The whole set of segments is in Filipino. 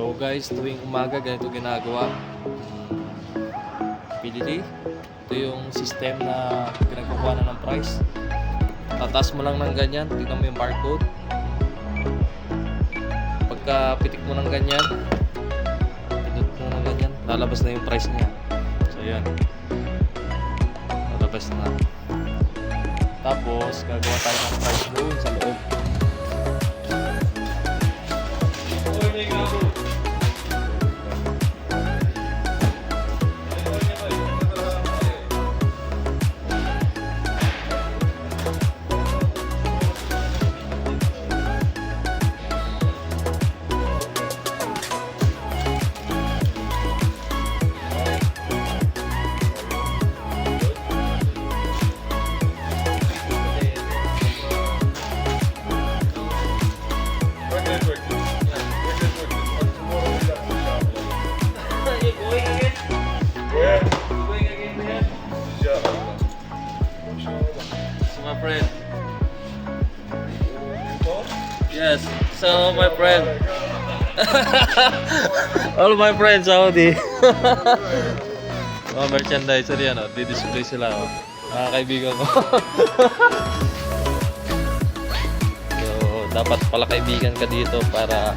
So guys, tuwing umaga ganito ginagawa. PDD. Ito yung system na pinagkukuha na ng price. Tataas mo lang ng ganyan, tingnan mo yung barcode. Pagka pitik mo ng ganyan, pindot mo ng ganyan, lalabas na yung price niya. So yan. Lalabas na. Tapos, gagawa tayo ng price doon sa loob. So my friend. All my friends Saudi. Mga merchandise yan, oh. Di-display sila, oh. Mga kaibigan ko. so, dapat pala kaibigan ka dito para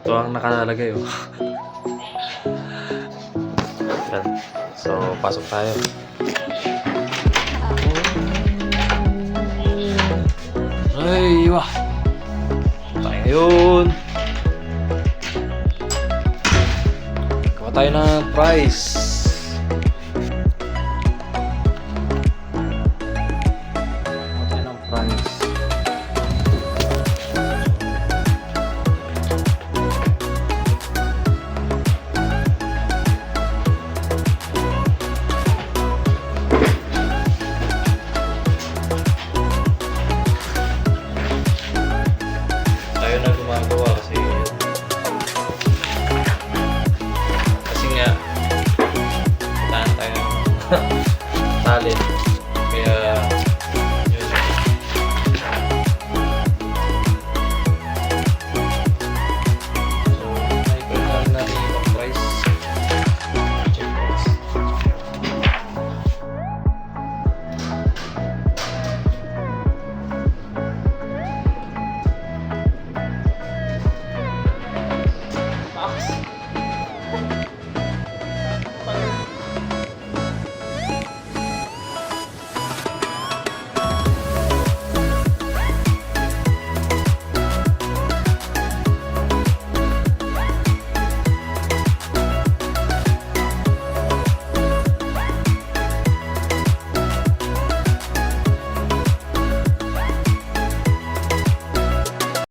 Ito ang nakalagay, oh. Yan. So, pasok tayo. Ay, iwa. Tayo ngayon. Gawa tayo ng price. tayo na gumagawa kasi kasi nga tahan tayo ng talent